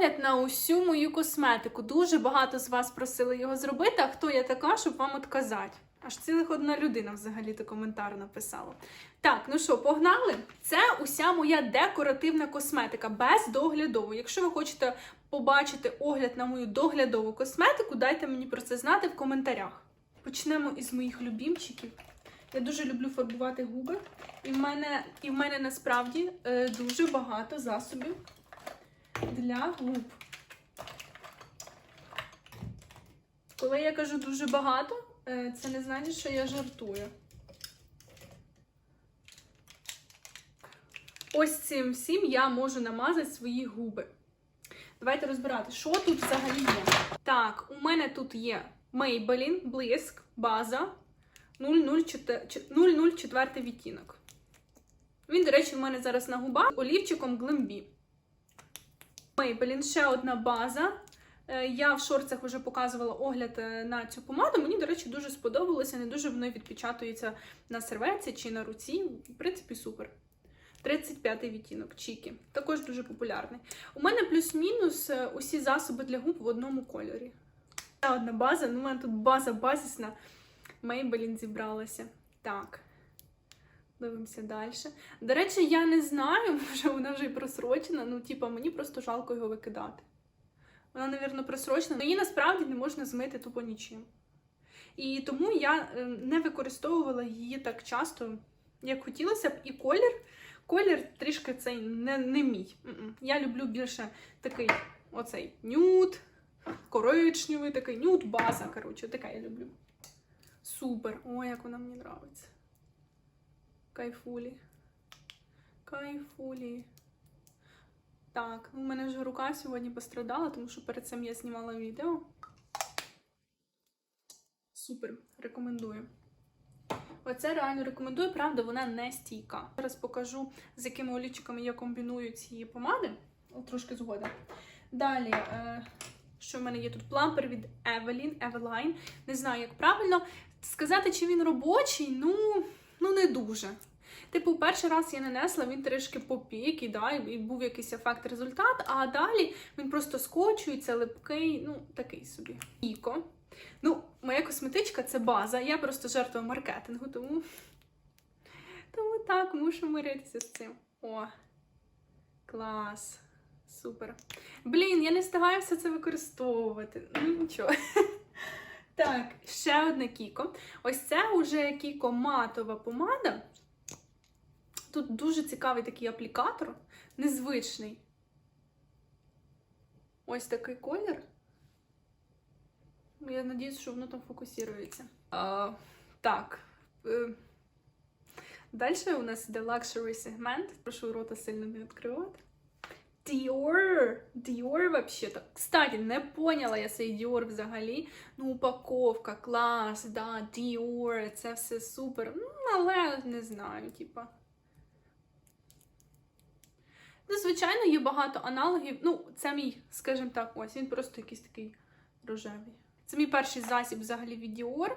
огляд на усю мою косметику. Дуже багато з вас просили його зробити. А хто я така, щоб вам отказати? Аж цілих одна людина взагалі то коментар написала. Так, ну що, погнали? Це уся моя декоративна косметика без доглядову. Якщо ви хочете побачити огляд на мою доглядову косметику, дайте мені про це знати в коментарях. Почнемо із моїх любімчиків. Я дуже люблю фарбувати губи, і в мене, і в мене насправді е, дуже багато засобів для губ. Коли я кажу дуже багато, е, це не значить, що я жартую. Ось цим всім я можу намазати свої губи. Давайте розбирати, що тут взагалі є. Так, у мене тут є Maybelline Блиск, база 004 004 відтінок. Він, до речі, в мене зараз на губах олівчиком Glambi. Maybelline ще одна база. Е, Я в шорцах вже показувала огляд е, на цю помаду. Мені, до речі, дуже сподобалося. Не дуже воно відпечатується на серветці чи на руці. В принципі, супер. 35-й відтінок Чікі. Також дуже популярний. У мене плюс-мінус е, усі засоби для губ в одному кольорі. Ще одна база. Ну, у мене тут база базисна. Maybelline зібралася. Так. Дивимося далі. До речі, я не знаю, може вона вже і просрочена. Ну, типа, мені просто жалко його викидати. Вона, навірно, просрочена, але її насправді не можна змити тупо нічим. І тому я е, не використовувала її так часто, як хотілося б. І колір, колір трішки цей не, не мій. Я люблю більше такий оцей нюд, коричневий, такий нюд, база. Коротше, таке я люблю. Супер! Ой, як вона мені подобається. Кайфулі. Кайфулі. Так, ну, у мене вже рука сьогодні пострадала, тому що перед цим я знімала відео. Супер, рекомендую. Оце реально рекомендую, правда, вона не стійка. Зараз покажу, з якими олівчиками я комбіную ці помади. От трошки згодом. Далі, е, що в мене є тут плампер від Evelyn, Eveline. Не знаю, як правильно. Сказати, чи він робочий, ну, ну не дуже. Типу, перший раз я нанесла, він трішки попік, і, да, і був якийсь ефект результат, а далі він просто скочується, липкий, ну, такий собі. Іко. Ну, моя косметичка це база. Я просто жертва маркетингу, тому. Тому так, мушу миритися з цим. О, клас. Супер. Блін, я не встигаю все це використовувати. Ну, нічого. Так, ще одне кіко. Ось це вже кіко матова помада. Тут дуже цікавий такий аплікатор, незвичний. Ось такий колір. Я сподіваюся, що воно там фокусується. А, так. Е, Далі у нас йде luxury сегмент. Прошу рота сильно не відкривати. Dior! Dior вообще-то. Кстати, не поняла я цей Dior взагалі. Ну, упаковка, клас, да, Dior, це все супер. Ну, але не знаю, типа. Ну, звичайно, є багато аналогів. Ну, це мій, скажімо так, ось він просто якийсь такий рожевий. Це мій перший засіб взагалі від Dior.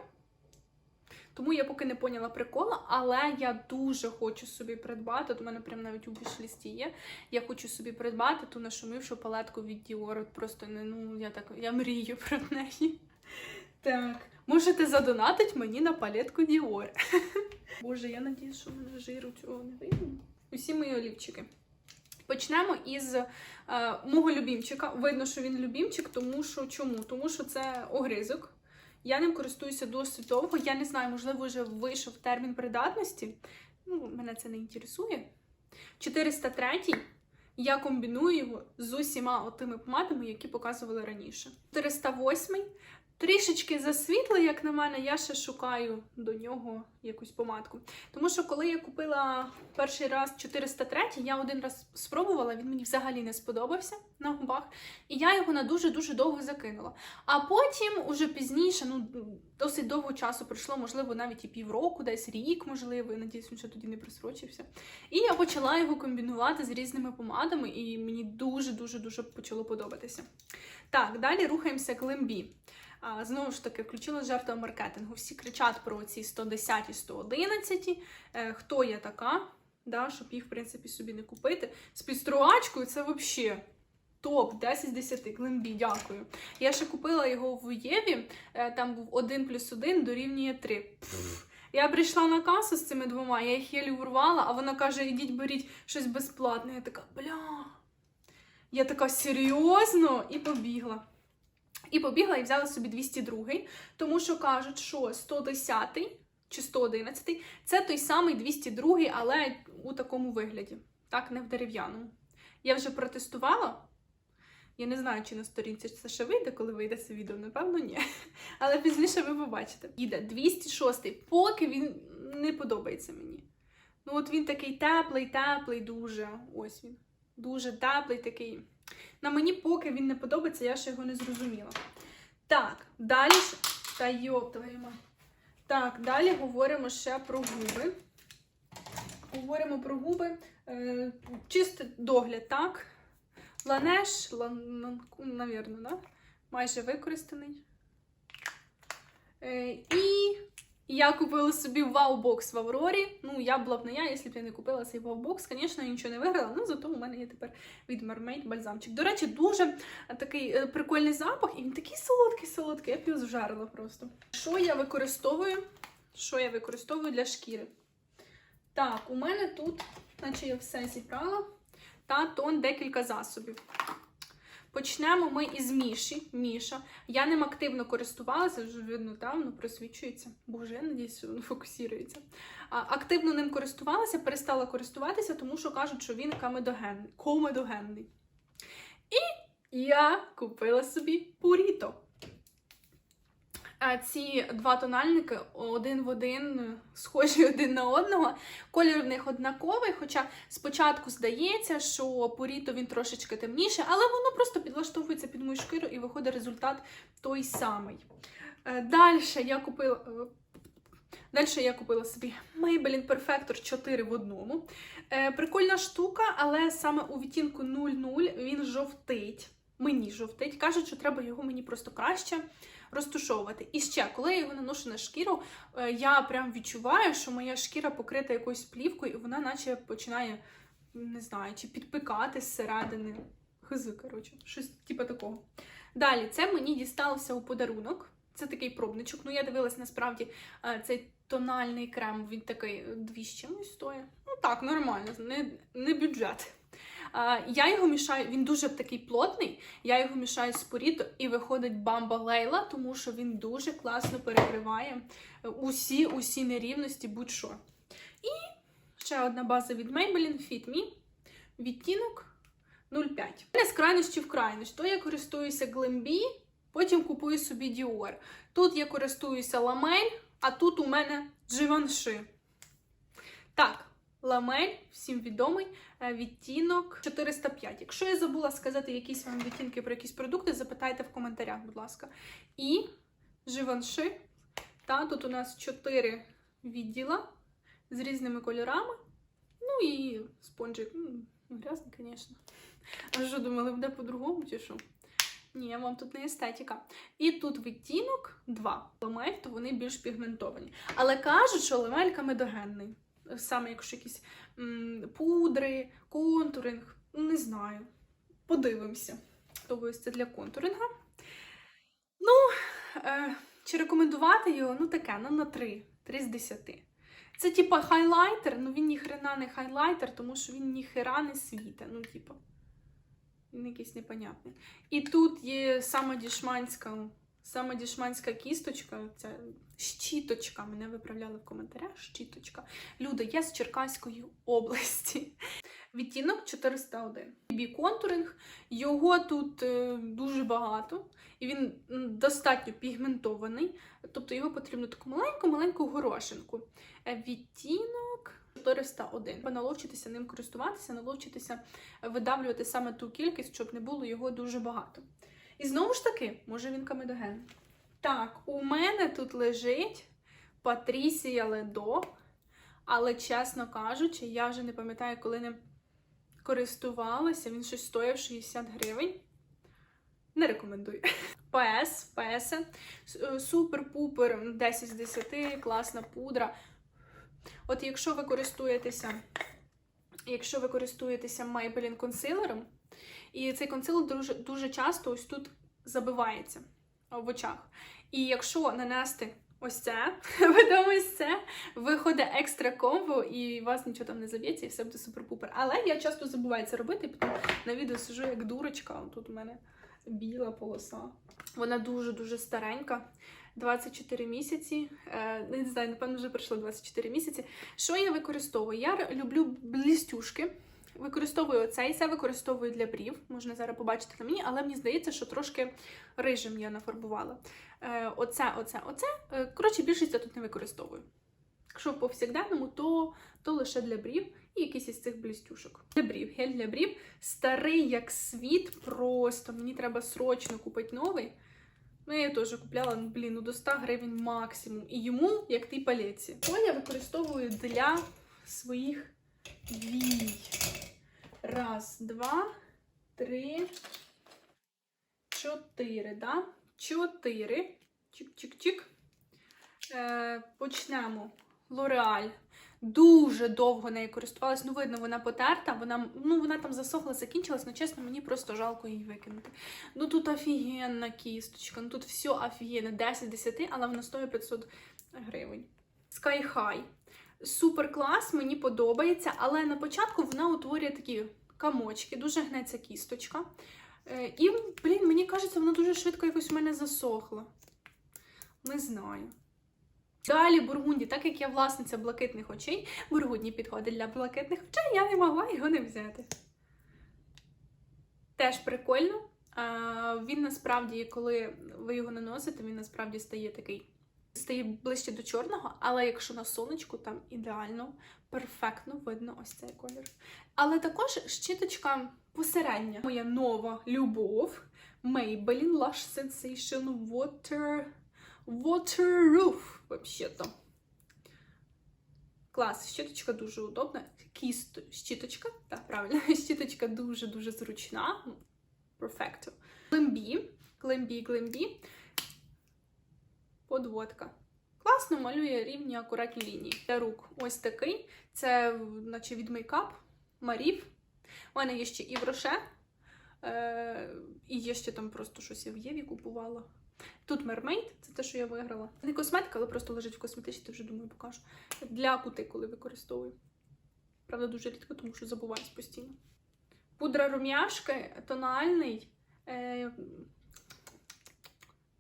Тому я поки не поняла прикола, але я дуже хочу собі придбати. От у мене прям навіть у бішлісті є. Я хочу собі придбати ту нашумівшу палетку від Dior. Просто не ну я так я мрію про неї. Так, можете задонатити мені на палетку Dior. Боже, я надіюсь, що мене жиру цього не вийде. Усі мої олівчики. Почнемо із е, мого любімчика. Видно, що він любімчик, тому що чому? Тому що це огризок. Я ним користуюся досить довго. Я не знаю, можливо, вже вийшов термін придатності. Ну, мене це не інтересує. 403 я комбіную його з усіма тими помадами, які показували раніше. 408 трішечки засвітлий, як на мене, я ще шукаю до нього якусь помадку. Тому що коли я купила перший раз 403, я один раз спробувала, він мені взагалі не сподобався на губах, і я його на дуже-дуже довго закинула. А потім, уже пізніше, ну досить довго часу пройшло, можливо, навіть і півроку, десь рік, можливо, я надіюсь, він ще тоді не просрочився. І я почала його комбінувати з різними помадами, і мені дуже-дуже дуже почало подобатися. Так, далі рухаємося к лембі. А, Знову ж таки, включила жертва маркетингу. Всі кричать про ці 110 і 111. Е, хто я така, да, щоб їх, в принципі, собі не купити. З підстругачкою це взагалі топ 10 з 10. Глембі, дякую. Я ще купила його в Єві, е, там був 1 плюс 1 дорівнює 3. Пф. Я прийшла на касу з цими двома, я їх єлі урвала, а вона каже: ідіть беріть щось безплатне. Я така, бля. Я така серйозно і побігла. І побігла і взяла собі 202, тому що кажуть, що 110 чи 111 це той самий 202, але у такому вигляді, так, не в дерев'яному. Я вже протестувала. Я не знаю, чи на сторінці це ще вийде, коли вийде це відео, напевно, ні. Але пізніше ви побачите. Їде 206, поки він не подобається мені. Ну, от він такий теплий, теплий, дуже. Ось він. Дуже теплий такий. На мені, поки він не подобається, я ще його не зрозуміла. Так, далі. ж- Та йоп, твою. Так, далі говоримо ще про губи. Говоримо про губи. Е, чистий догляд, так? Ланеш, лан, навірно, да? майже використаний. Е, і я купила собі вау-бокс в Аврорі. Ну, я була б не я, якщо б я не купила цей вау-бокс. Звісно, я нічого не виграла, але зато у мене є тепер від Mermaid бальзамчик. До речі, дуже е, такий е, прикольний запах, і він такий солодкий, солодкий, я б його зжарила просто. Що я використовую? Що я використовую для шкіри? Так, у мене тут, наче я все зібрала, та тон декілька засобів. Почнемо ми із Міші. Міша. Я ним активно користувалася, вже видно, там воно просвічується. Боже, я надіюсь, воно фокусується. Активно ним користувалася, перестала користуватися, тому що кажуть, що він камедогенний, комедогенний. І я купила собі Пуріто. Ці два тональники один в один, е, схожі один на одного. Колір в них однаковий, хоча спочатку здається, що Пуріто він трошечки темніше, але воно просто підлаштовується під мою шкіру і виходить результат той самий. Далі я купила. Далі я купила собі Maybelline Perfector 4 в одному. Е, прикольна штука, але саме у відтінку 00 він жовтить. Мені жовтить. Кажуть, що треба його мені просто краще розтушовувати. І ще, коли я його наношу на шкіру, е, я прям відчуваю, що моя шкіра покрита якоюсь плівкою, і вона наче починає, не знаю, чи підпикати зсередини. Хизи, коротше, щось типу такого. Далі, це мені дісталося у подарунок. Це такий пробничок. Ну, я дивилась насправді е, цей тональний крем, він такий е, дві з чимось стоїть. Ну так, нормально, не, не бюджет. Я його мішаю, він дуже такий плотний. Я його мішаю з поріто і виходить бамба лейла, тому що він дуже класно перекриває е, усі усі нерівності, будь-що. І ще одна база від Maybelline Fit Me. Відтінок 0,5. Не з крайності в крайність. То я користуюся Glambi, потім купую собі Dior. Тут я користуюся Ламель, а тут у мене Givenchy. Так, Ламель, всім відомий, е, відтінок 405. Якщо я забула сказати якісь вам відтінки про якісь продукти, запитайте в коментарях, будь ласка. І Givenchy. Та тут у нас 4 відділа з різними кольорами. Ну і спонжик. М, Грязний, звісно. А що думали, буде по-другому чи що? Ні, вам тут не естетика. І тут відтінок 2. Ламель, то вони більш пігментовані. Але кажуть, що ламель камедогенний. Саме якщо якісь м, пудри, контуринг, ну, не знаю. Подивимося. Тобто це для контуринга. Ну, е, чи рекомендувати його? Ну таке, ну на 3. 3 з 10. Це типа хайлайтер, ну він ніхрена не хайлайтер, тому що він ніхера не світе. Ну, типа. Він якийсь непонятний. І тут є сама дішманська, сама дішманська кісточка, ця щіточка. Мене виправляли в коментарях. Щіточка. Люди, я з Черкаської області. Відтінок 401. Бі контуринг. Його тут е, дуже багато, і він достатньо пігментований. Тобто його потрібно таку маленьку-маленьку горошинку. Е, Відтінок 401. Наловчитися ним користуватися, наловчитися видавлювати саме ту кількість, щоб не було його дуже багато. І знову ж таки, може він камедоген. Так, у мене тут лежить Патрісія Ледо, але, чесно кажучи, я вже не пам'ятаю, коли ним користувалася. Він щось стояв 60 гривень. Не рекомендую. ПС, ПС. Супер-пупер 10 з 10, класна пудра. От якщо ви користуєтеся, якщо ви користуєтеся Maybelline консилером, І цей консилер дуже, дуже часто ось тут забивається в очах. І якщо нанести ось це, потім ось це, виходить екстра комбо, і вас нічого там не заб'ється, і все буде супер-пупер. Але я часто забуваю це робити, потім на відео сижу як дурочка. Тут у мене біла полоса. Вона дуже-дуже старенька. 24 місяці. Е, не знаю, напевно, вже пройшло 24 місяці. Що я використовую? Я люблю блістюшки. Використовую оцей, це використовую для брів. Можна зараз побачити на мені, але мені здається, що трошки рижим я нафарбувала. Е, оце, оце, оце. Е, коротше, більшість я тут не використовую. Якщо в повсякденному, то, то лише для брів і якісь із цих блістюшок. Для брів, гель для брів. Старий як світ, просто мені треба срочно купити новий. Ну, я теж купляла, блін, ну до 100 гривень максимум. І йому, як тій палеці. То я використовую для своїх вій. Раз, два, три, чотири, да? Чотири. Чик-чик-чик. Е, почнемо. Лореаль. Дуже довго нею користувалась. Ну, видно, вона потерта, вона, ну, вона там засохла, закінчилась, але чесно, мені просто жалко її викинути. Ну тут офігенна кісточка, ну тут все офігенне, 10 10, але вона стоїть 500 гривень. Sky High. Супер клас, мені подобається, але на початку вона утворює такі камочки, дуже гнеться кісточка. Е, І, блін, мені кажеться, вона дуже швидко якось у мене засохла. Не знаю. Далі бургунді, так як я власниця блакитних очей, бургунді підходить для блакитних очей, я не могла його не взяти. Теж прикольно. Він насправді, коли ви його наносите, він насправді стає такий. Стає ближче до чорного, але якщо на сонечку, там ідеально, перфектно видно ось цей колір. Але також щіточка посередня. Моя нова любов Maybelline Lush Sensation Water Waterroof, вообще-то. Клас, щіточка дуже удобна. Кіст, щіточка, так, правильно, щіточка дуже-дуже зручна. Перфекто. Глембі, глембі, глембі. Подводка. Класно малює рівні акуратні лінії. Для рук ось такий. Це, наче від мейкап, Марів. У мене є ще і Роше. Е, і є ще там просто щось я в Єві купувала. Тут Mermaid, це те, що я виграла. Не косметика, але просто лежить в косметичці, вже думаю, покажу. Для кутикули використовую. Правда, дуже рідко, тому що забуваюсь постійно. Пудра рум'яшки, тональний. Е,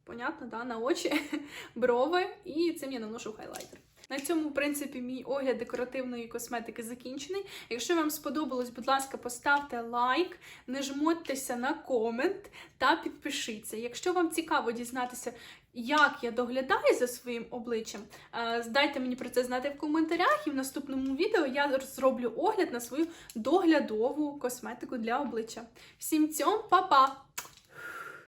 понятно, да, на очі, брови, і цим я наношу хайлайтер. На цьому, в принципі, мій огляд декоративної косметики закінчений. Якщо вам сподобалось, будь ласка, поставте лайк, не жмотьтеся на комент та підпишіться. Якщо вам цікаво дізнатися, як я доглядаю за своїм обличчям, е, дайте мені про це знати в коментарях, і в наступному відео я зроблю огляд на свою доглядову косметику для обличчя. Всім цьом, па-па!